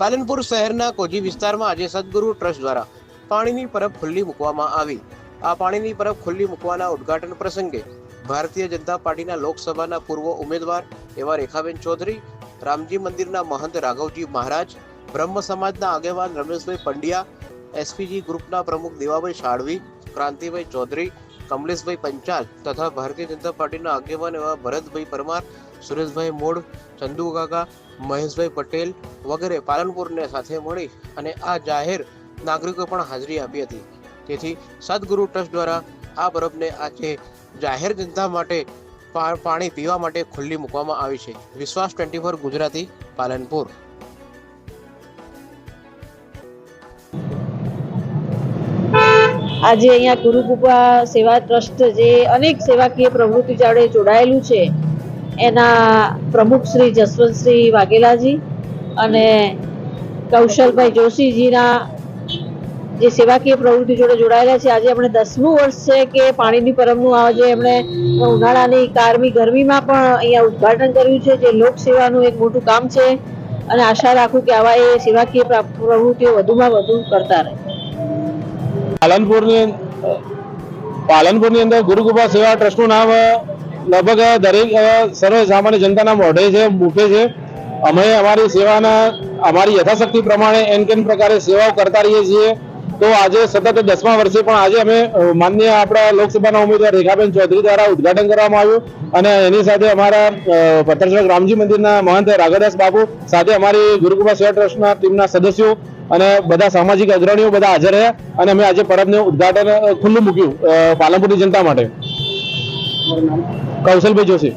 પાલનપુર શહેરના કોજી વિસ્તારમાં આજે સદગુરુ ટ્રસ્ટ દ્વારા પાણીની પરબ ખુલ્લી મૂકવામાં આવી. આ પાણીની પરબ ખુલ્લી મૂકવાના ઉદ્ઘાટન પ્રસંગે ભારતીય જનતા પાર્ટીના લોકસભાના પૂર્વ ઉમેદવાર એવા રેખાબેન ચૌધરી, રામજી મંદિરના મહંત રાઘવજી મહારાજ, બ્રહ્મ સમાજના આગેવાન રમેશભાઈ પંડ્યા, એસપીજી ગ્રુપના પ્રમુખ દેવાભાઈ શાળવી, ક્રાંતિભાઈ ચૌધરી કમલેશભાઈ પંચાલ તથા ભારતીય જનતા પાર્ટીના આગેવાન એવા ભરતભાઈ પરમાર, સુરેશભાઈ મોડ, ચંદુ કાકા, મહેશભાઈ પટેલ વગેરે પાલનપુરને સાથે મળી અને આ જાહેર નાગરિકો પણ હાજરી આપી હતી. તેથી સદગુરુ ટ્રસ્ટ દ્વારા આ પરબને આજે જાહેર જનતા માટે પાણી પીવા માટે ખુલ્લી મૂકવામાં આવી છે. વિશ્વાસ ટ્વેન્ટી ફોર ગુજરાતી પાલનપુર. આજે અહીંયા ગુરુકૃપા સેવા ટ્રસ્ટ જે અનેક સેવાકીય પ્રવૃત્તિ જોડે જોડાયેલું છે, એના પ્રમુખ શ્રી જસવંતસિંહ વાઘેલાજી અને કૌશલભાઈ જોશીજીના જે સેવાકીય પ્રવૃત્તિ જોડે જોડાયેલા છે. આજે આપણે દસમું વર્ષ છે કે પાણીની પરબનું આજે એમણે ઉનાળાની કારમી ગરમીમાં પણ અહીંયા ઉદ્ઘાટન કર્યું છે, જે લોક સેવાનું એક મોટું કામ છે. અને આશા રાખું કે આવા એ સેવાકીય પ્રવૃત્તિઓ વધુમાં વધુ કરતા રહે. પાલનપુરની પાલનપુરની અંદર ગુરુકૃપા સેવા ટ્રસ્ટનું નામ લગભગ દરેક સર્વ સામાન્ય જનતાના મોઢે છે મુખે છે. અમે અમારી સેવાના અમારી યથાશક્તિ પ્રમાણે એન કેન પ્રકારે સેવાઓ કરતા રહીએ છીએ. તો આજે સતત દસમા વર્ષે પણ આજે અમે માન્ય આપણા લોકસભાના ઉમેદવાર રેખાબેન ચૌધરી દ્વારા ઉદ્ઘાટન કરવામાં આવ્યું. અને એની સાથે અમારા અ, રામજી મંદિરના મહંત રાઘવદાસ બાપુ સાથે અમારી ગુરુકૃપા સેવા ટ્રસ્ટના ટીમના સદસ્યો અને બધા સામાજિક અગ્રણીઓ બધા હાજર રહ્યા અને અમે આજે પરબને ઉદ્ઘાટન ખુલ્લું મૂક્યું પાલનપુરની જનતા માટે. કૌશલભાઈ જોશી.